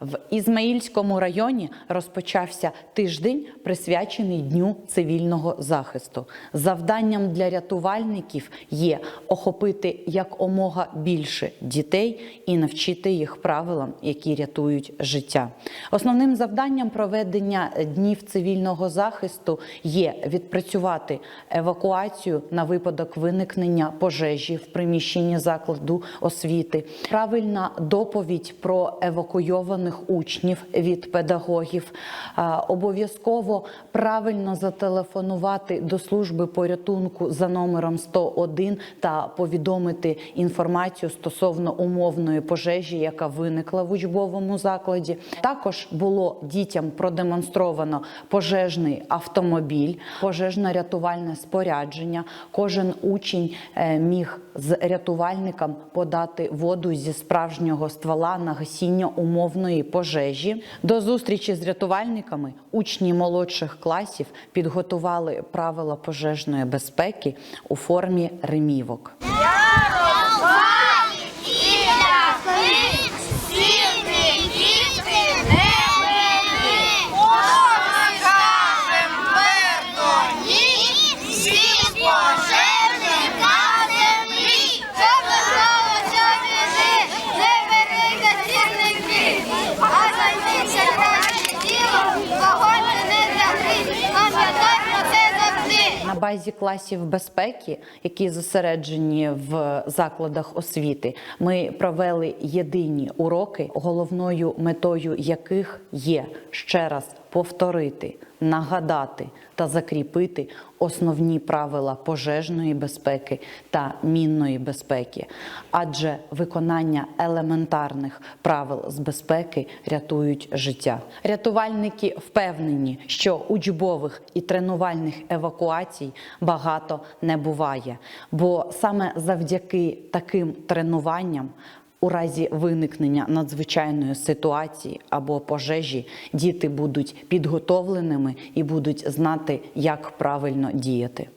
В Ізмаїльському районі розпочався тиждень, присвячений Дню цивільного захисту. Завданням для рятувальників є охопити якомога більше дітей і навчити їх правилам, які рятують життя. Основним завданням проведення днів цивільного захисту є відпрацювати евакуацію на випадок виникнення пожежі в приміщенні закладу освіти, правильна доповідь про евакуйованих учнів від педагогів, обов'язково правильно зателефонувати до служби порятунку за номером 101 та повідомити інформацію стосовно умовної пожежі, яка виникла в учбовому закладі. Також було дітям продемонстровано пожежний автомобіль, пожежно-рятувальне спорядження. Кожен учень е, міг з рятувальником подати воду зі справжнього ствола на гасіння умовної пожежі. До зустрічі з рятувальниками учні молодших класів підготували правила пожежної безпеки у формі ремівок. На базі класів безпеки, які зосереджені в закладах освіти, ми провели єдині уроки, головною метою яких є ще раз повторити, нагадати та закріпити основні правила пожежної безпеки та мінної безпеки, адже виконання елементарних правил з безпеки рятують життя. Рятувальники впевнені, що учбових і тренувальних евакуацій багато не буває, бо саме завдяки таким тренуванням. У разі виникнення надзвичайної ситуації або пожежі діти будуть підготовленими і будуть знати, як правильно діяти.